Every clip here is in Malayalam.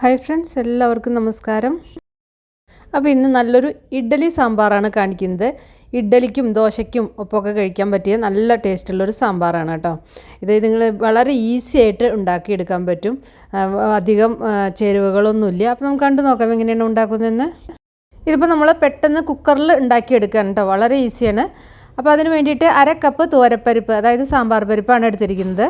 ഹായ് ഫ്രണ്ട്സ് എല്ലാവർക്കും നമസ്കാരം. അപ്പോൾ ഇന്ന് നല്ലൊരു ഇഡ്ഡലി സാമ്പാറാണ് കാണിക്കുന്നത്. ഇഡ്ഡലിക്കും ദോശയ്ക്കും ഒപ്പമൊക്കെ കഴിക്കാൻ പറ്റിയ നല്ല ടേസ്റ്റുള്ളൊരു സാമ്പാറാണ് കേട്ടോ. ഇത് നിങ്ങൾ വളരെ ഈസി ആയിട്ട് ഉണ്ടാക്കിയെടുക്കാൻ പറ്റും. അധികം ചേരുവകളൊന്നുമില്ല. അപ്പോൾ നമുക്ക് കണ്ടു നോക്കാം എങ്ങനെയാണ് ഉണ്ടാക്കുന്നതെന്ന്. ഇതിപ്പോൾ നമ്മൾ പെട്ടെന്ന് കുക്കറിൽ ഉണ്ടാക്കിയെടുക്കുകയാണ് കേട്ടോ. വളരെ ഈസിയാണ്. അപ്പോൾ അതിന് വേണ്ടിയിട്ട് അര കപ്പ് തോരപ്പരിപ്പ് അതായത് സാമ്പാർ പരിപ്പാണ് എടുത്തിരിക്കുന്നത്.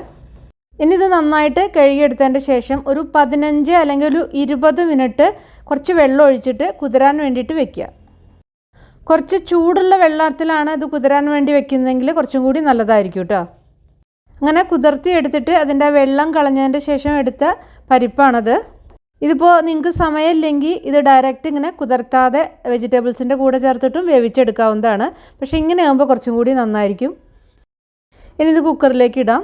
ഇനി ഇത് നന്നായിട്ട് കഴുകിയെടുത്തതിന്റെ ശേഷം ഒരു പതിനഞ്ച് അല്ലെങ്കിൽ ഒരു ഇരുപത് മിനിറ്റ് കുറച്ച് വെള്ളം ഒഴിച്ചിട്ട് കുതിരാൻ വേണ്ടിയിട്ട് വെക്കുക. കുറച്ച് ചൂടുള്ള വെള്ളത്തിലാണ് ഇത് കുതിരാൻ വേണ്ടി വെക്കുന്നതെങ്കിൽ കുറച്ചും കൂടി നല്ലതായിരിക്കും കേട്ടോ. അങ്ങനെ കുതിർത്തി എടുത്തിട്ട് അതിന്റെ വെള്ളം കളഞ്ഞതിന്റെ ശേഷം എടുത്ത പരിപ്പാണത്. ഇതിപ്പോൾ നിങ്ങൾക്ക് സമയമില്ലെങ്കിൽ ഇത് ഡയറക്റ്റ് ഇങ്ങനെ കുതിർത്താതെ വെജിറ്റബിൾസിന്റെ കൂടെ ചേർത്തിട്ടും വേവിച്ചെടുക്കാവുന്നതാണ്. പക്ഷേ ഇങ്ങനെ ആകുമ്പോൾ കുറച്ചും കൂടി നന്നായിരിക്കും. ഇനി ഇത് കുക്കറിലേക്ക് ഇടാം.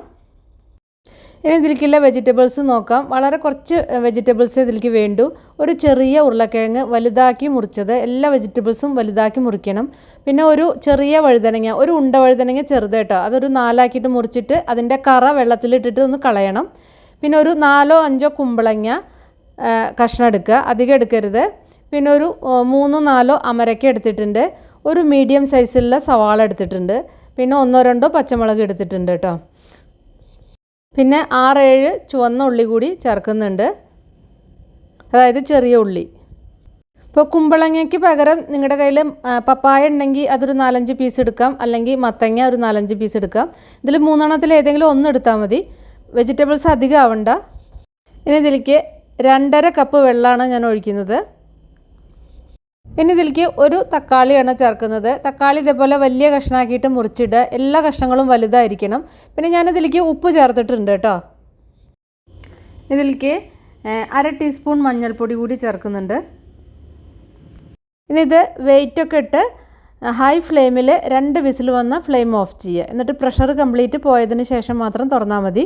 ഇനി ഇതിലേക്കുള്ള വെജിറ്റബിൾസ് നോക്കാം. വളരെ കുറച്ച് വെജിറ്റബിൾസ് ഇതിലേക്ക് വേണ്ടു. ഒരു ചെറിയ ഉരുളക്കിഴങ്ങ് വലുതാക്കി മുറിച്ചത് എല്ലാ വെജിറ്റബിൾസും വലുതാക്കി മുറിക്കണം. പിന്നെ ഒരു ചെറിയ വഴുതനങ്ങ ഒരു ഉണ്ട വഴുതനങ്ങ ചെറുത് കേട്ടോ. അതൊരു നാലാക്കിയിട്ട് മുറിച്ചിട്ട് അതിന്റെ കറ വെള്ളത്തിലിട്ടിട്ട് ഒന്ന് കളയണം. പിന്നെ ഒരു നാലോ അഞ്ചോ കുമ്പളങ്ങ കഷ്ണം എടുക്കുക. അധികം എടുക്കരുത്. പിന്നെ ഒരു മൂന്നോ നാലോ അമരക്ക എടുത്തിട്ടുണ്ട്. ഒരു മീഡിയം സൈസിലുള്ള സവാള എടുത്തിട്ടുണ്ട്. പിന്നെ ഒന്നോ രണ്ടോ പച്ചമുളക് എടുത്തിട്ടുണ്ട് കേട്ടോ. പിന്നെ ആറേഴ് ചുവന്ന ഉള്ളി കൂടി ചേർക്കുന്നുണ്ട്. അതായത് ചെറിയ ഉള്ളി. ഇപ്പോൾ കുമ്പളങ്ങയ്ക്ക് പകരം നിങ്ങളുടെ കയ്യിൽ പപ്പായ ഉണ്ടെങ്കിൽ അതൊരു നാലഞ്ച് പീസ് എടുക്കാം. അല്ലെങ്കിൽ മത്തങ്ങ ഒരു നാലഞ്ച് പീസ് എടുക്കാം. ഇതിൽ മൂന്നെണ്ണത്തിൽ ഏതെങ്കിലും ഒന്ന് എടുത്താൽ മതി. വെജിറ്റബിൾസ് അധികം ആവണ്ട. ഇനി ഇതിലേക്ക് രണ്ടര കപ്പ് വെള്ളമാണ് ഞാൻ ഒഴിക്കുന്നത്. ഇനി ഇതിലേക്ക് ഒരു തക്കാളിയാണ് ചേർക്കുന്നത്. തക്കാളി ഇതേപോലെ വലിയ കഷ്ണമാക്കിയിട്ട് മുറിച്ചിട്ട് എല്ലാ കഷ്ണങ്ങളും വലുതായിരിക്കണം. പിന്നെ ഞാനിതിലേക്ക് ഉപ്പ് ചേർത്തിട്ടുണ്ട് കേട്ടോ. ഇതിലേക്ക് അര ടീസ്പൂൺ മഞ്ഞൾപ്പൊടി കൂടി ചേർക്കുന്നുണ്ട്. ഇനി ഇത് വെയിറ്റൊക്കെ ഇട്ട് ഹൈ ഫ്ലെയിമിൽ രണ്ട് വിസിൽ വന്ന ഫ്ലെയിം ഓഫ് ചെയ്യുക. എന്നിട്ട് പ്രഷർ കംപ്ലീറ്റ് പോയതിന് ശേഷം മാത്രം തുറന്നാൽ മതി.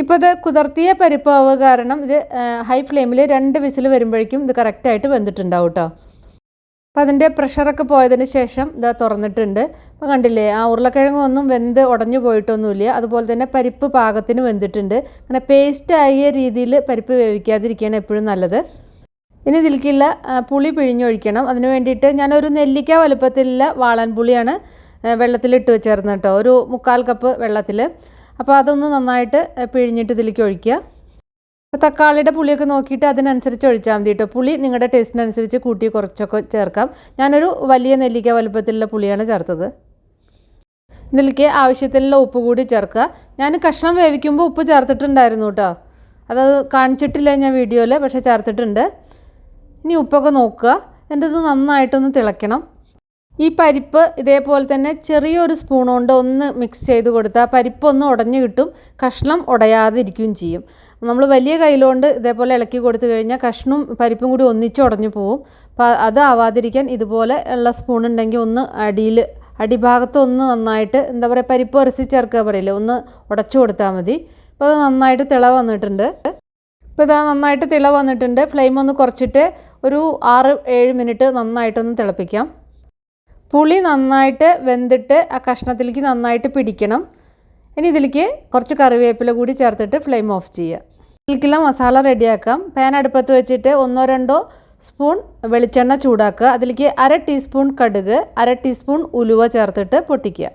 ഇപ്പോൾ ഇത് കുതിർത്തിയ പരിപ്പാവ് കാരണം ഇത് ഹൈ ഫ്ലെയിമിൽ രണ്ട് വിസിൽ വരുമ്പോഴേക്കും ഇത് കറക്റ്റായിട്ട് വെന്തിട്ടുണ്ടാവും കേട്ടോ. അപ്പോൾ അതിന്റെ പ്രഷറൊക്കെ പോയതിന് ശേഷം ഇതാ തുറന്നിട്ടുണ്ട്. അപ്പോൾ കണ്ടില്ലേ ആ ഉരുളക്കിഴങ്ങ് ഒന്നും വെന്ത് ഉടഞ്ഞു പോയിട്ടൊന്നുമില്ല. അതുപോലെ തന്നെ പരിപ്പ് പാകത്തിന് വെന്തിട്ടുണ്ട്. അങ്ങനെ പേസ്റ്റ് ആയ രീതിയിൽ പരിപ്പ് വേവിക്കാതിരിക്കുകയാണ് എപ്പോഴും നല്ലത്. ഇനി ഇതിലേക്കുള്ള പുളി പിഴിഞ്ഞൊഴിക്കണം. അതിന് വേണ്ടിയിട്ട് ഞാനൊരു നെല്ലിക്ക വലുപ്പത്തിലുള്ള വാളൻ പുളിയാണ് വെള്ളത്തിലിട്ട് വെച്ചേർന്ന് കേട്ടോ. ഒരു മുക്കാൽ കപ്പ് വെള്ളത്തിൽ അപ്പോൾ അതൊന്ന് നന്നായിട്ട് പിഴിഞ്ഞിട്ട് ഇതിലേക്ക് ഒഴിക്കുക. അപ്പോൾ തക്കാളിയുടെ പുളിയൊക്കെ നോക്കിയിട്ട് അതിനനുസരിച്ച് ഒഴിച്ചാൽ മതി കേട്ടോ പുളി നിങ്ങളുടെ ടേസ്റ്റിനനുസരിച്ച് കൂട്ടി കുറച്ചൊക്കെ ചേർക്കാം. ഞാനൊരു വലിയ നെല്ലിക്ക വലുപ്പത്തിലുള്ള പുളിയാണ് ചേർത്തത്. ഇതിലേക്ക് ആവശ്യത്തിലുള്ള ഉപ്പ് കൂടി ചേർക്കുക. ഞാൻ കഷ്ണം വേവിക്കുമ്പോൾ ഉപ്പ് ചേർത്തിട്ടുണ്ടായിരുന്നു കേട്ടോ അത് കാണിച്ചിട്ടില്ല ഞാൻ വീഡിയോയിൽ പക്ഷേ ചേർത്തിട്ടുണ്ട്. ഇനി ഉപ്പൊക്കെ നോക്കുക. എന്നിട്ട് ഇത് നന്നായിട്ടൊന്ന് തിളയ്ക്കണം. ഈ പരിപ്പ് ഇതേപോലെ തന്നെ ചെറിയൊരു സ്പൂൺ കൊണ്ട് ഒന്ന് മിക്സ് ചെയ്ത് കൊടുത്താൽ പരിപ്പ് ഒന്ന് ഉടഞ്ഞു കിട്ടും കഷ്ണം ഉടയാതിരിക്കുകയും ചെയ്യും. നമ്മൾ വലിയ കയ്യിലുകൊണ്ട് ഇതേപോലെ ഇളക്കി കൊടുത്തു കഴിഞ്ഞാൽ കഷ്ണവും പരിപ്പും കൂടി ഒന്നിച്ച് ഉടഞ്ഞു പോവും. അപ്പോൾ അത് ആവാതിരിക്കാൻ ഇതുപോലെ ഉള്ള സ്പൂൺ ഉണ്ടെങ്കിൽ ഒന്ന് അടിയിൽ അടിഭാഗത്ത് ഒന്ന് നന്നായിട്ട് എന്താ പറയുക പരിപ്പ് ഇറച്ചി ചേർക്കുക പറയില്ലേ ഒന്ന് ഉടച്ചു കൊടുത്താൽ മതി. അപ്പോൾ അത് നന്നായിട്ട് തിള വന്നിട്ടുണ്ട്. ഇപ്പോൾ ഇതാ നന്നായിട്ട് തിള വന്നിട്ടുണ്ട്. ഫ്ലെയിം ഒന്ന് കുറച്ചിട്ട് ഒരു ആറ് ഏഴ് മിനിറ്റ് നന്നായിട്ടൊന്ന് തിളപ്പിക്കാം. പുളി നന്നായിട്ട് വെന്തിട്ട് ആ കഷ്ണത്തിലേക്ക് നന്നായിട്ട് പിടിക്കണം. ഇനി ഇതിലേക്ക് കുറച്ച് കറിവേപ്പില കൂടി ചേർത്തിട്ട് ഫ്ലെയിം ഓഫ് ചെയ്യുക. ഇതിലേക്കുള്ള മസാല റെഡിയാക്കാം. പാൻ അടുപ്പത്ത് വെച്ചിട്ട് ഒന്നോ രണ്ടോ സ്പൂൺ വെളിച്ചെണ്ണ ചൂടാക്കുക. അതിലേക്ക് അര ടീസ്പൂൺ കടുക് അര ടീസ്പൂൺ ഉലുവ ചേർത്തിട്ട് പൊട്ടിക്കുക.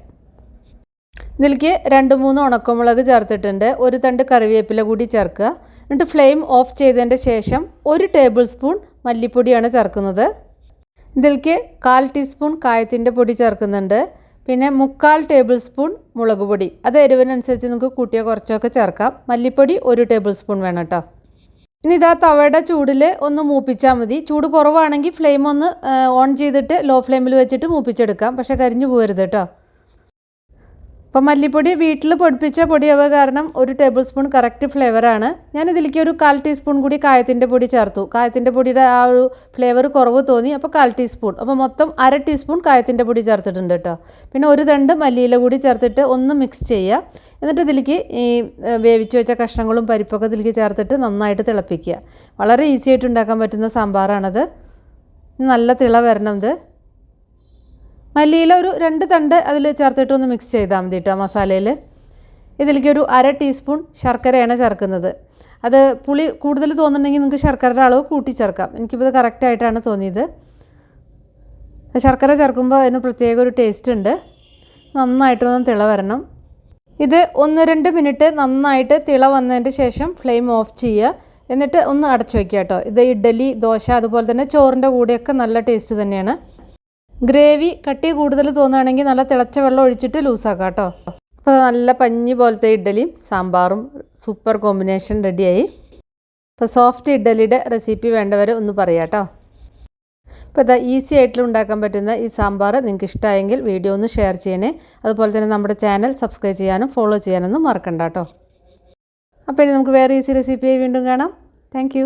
ഇതിലേക്ക് രണ്ട് മൂന്ന് ഉണക്കമുളക് ചേർത്തിട്ടുണ്ട്. ഒരു തണ്ട് കറിവേപ്പില കൂടി ചേർക്കുക. എന്നിട്ട് ഫ്ലെയിം ഓഫ് ചെയ്തതിന്റെ ശേഷം ഒരു ടേബിൾ സ്പൂൺ മല്ലിപ്പൊടിയാണ് ചേർക്കുന്നത്. ഇതിലേക്ക് കാൽ ടീസ്പൂൺ കായത്തിന്റെ പൊടി ചേർക്കുന്നുണ്ട്. പിന്നെ മുക്കാൽ ടേബിൾ സ്പൂൺ മുളക് പൊടി. അത് എരിവിനനുസരിച്ച് നിങ്ങൾക്ക് കൂട്ടിയോ കുറച്ചൊക്കെ ചേർക്കാം. മല്ലിപ്പൊടി ഒരു ടേബിൾ സ്പൂൺ വേണം കേട്ടോ. ഇനി ഇതാ തവയുടെ ചൂടിൽ ഒന്ന് മൂപ്പിച്ചാൽ മതി. ചൂട് കുറവാണെങ്കിൽ ഫ്ലെയിം ഒന്ന് ഓൺ ചെയ്തിട്ട് ലോ ഫ്ലെയിമിൽ വെച്ചിട്ട് മൂപ്പിച്ചെടുക്കാം. പക്ഷേ കരിഞ്ഞു പോകരുത് കേട്ടോ. അപ്പം മല്ലിപ്പൊടി വീട്ടിൽ പൊടിപ്പിച്ച പൊടിയാവുക കാരണം ഒരു ടേബിൾ സ്പൂൺ കറക്റ്റ് ഫ്ലേവറാണ് ഞാൻ ഇതിലേക്ക് ഒരു കാൽ ടീസ്പൂൺ കൂടി കായത്തിന്റെ പൊടി ചേർത്തു. കായത്തിന്റെ പൊടിയുടെ ആ ഒരു ഫ്ലേവർ കുറവ് തോന്നി അപ്പോൾ കാൽ ടീസ്പൂൺ അപ്പോൾ മൊത്തം അര ടീസ്പൂൺ കായത്തിന്റെ പൊടി ചേർത്തിട്ടുണ്ട് കേട്ടോ. പിന്നെ ഒരു രണ്ട് മല്ലിയില കൂടി ചേർത്തിട്ട് ഒന്ന് മിക്സ് ചെയ്യുക. എന്നിട്ട് ഇതിലേക്ക് ഈ വേവിച്ച് വെച്ച കഷ്ണങ്ങളും പരിപ്പൊക്കെ ഇതിലേക്ക് ചേർത്തിട്ട് നന്നായിട്ട് തിളപ്പിക്കുക. വളരെ ഈസി ആയിട്ട് ഉണ്ടാക്കാൻ പറ്റുന്ന സാമ്പാറാണത്. നല്ല തിള വരണം ഇത്. മല്ലിയില ഒരു രണ്ട് തണ്ട് അതിൽ ചേർത്തിട്ടൊന്ന് മിക്സ് ചെയ്താൽ മതി കേട്ടോ മസാലയിൽ. ഇതിലേക്ക് ഒരു അര ടീസ്പൂൺ ശർക്കരയാണ് ചേർക്കുന്നത്. അത് പുളി കൂടുതൽ തോന്നുന്നുണ്ടെങ്കിൽ നിങ്ങൾക്ക് ശർക്കരയുടെ അളവ് കൂട്ടി ചേർക്കാം എനിക്കിപ്പോൾ ഇത് കറക്റ്റായിട്ടാണ് തോന്നിയത്. ശർക്കര ചേർക്കുമ്പോൾ അതിന് പ്രത്യേക ഒരു ടേസ്റ്റ് ഉണ്ട്. നന്നായിട്ടൊന്ന് തിള വരണം. ഇത് ഒന്ന് രണ്ട് മിനിറ്റ് നന്നായിട്ട് തിള വന്നതിന്റെ ശേഷം ഫ്ലെയിം ഓഫ് ചെയ്യുക. എന്നിട്ട് ഒന്ന് അടച്ചു വയ്ക്കുക കേട്ടോ ഇത് ഇഡ്ഡലി ദോശ അതുപോലെ തന്നെ ചോറിന്റെ കൂടെയൊക്കെ നല്ല ടേസ്റ്റ് തന്നെയാണ്. ഗ്രേവി കട്ടി കൂടുതൽ തോന്നുകയാണെങ്കിൽ നല്ല തിളച്ച വെള്ളം ഒഴിച്ചിട്ട് ലൂസാക്കാം കേട്ടോ. അപ്പോൾ നല്ല പഞ്ഞി പോലത്തെ ഇഡ്ഡലിയും സാമ്പാറും സൂപ്പർ കോമ്പിനേഷൻ റെഡിയായി അപ്പോൾ സോഫ്റ്റ് ഇഡ്ഡലിയുടെ റെസിപ്പി വേണ്ടവർ ഒന്ന് പറയാം കേട്ടോ. ഇപ്പോൾ ഇതാ ഈസി ആയിട്ട് ഉണ്ടാക്കാൻ പറ്റുന്ന ഈ സാമ്പാർ നിങ്ങൾക്ക് ഇഷ്ടമായെങ്കിൽ വീഡിയോ ഒന്ന് ഷെയർ ചെയ്യണേ. അതുപോലെ തന്നെ നമ്മുടെ ചാനൽ സബ്സ്ക്രൈബ് ചെയ്യാനും ഫോളോ ചെയ്യാനൊന്നും മറക്കണ്ട കേട്ടോ. അപ്പോൾ ഇനി നമുക്ക് വേറെ ഈസി റെസിപ്പിയായി വീണ്ടും കാണാം. താങ്ക്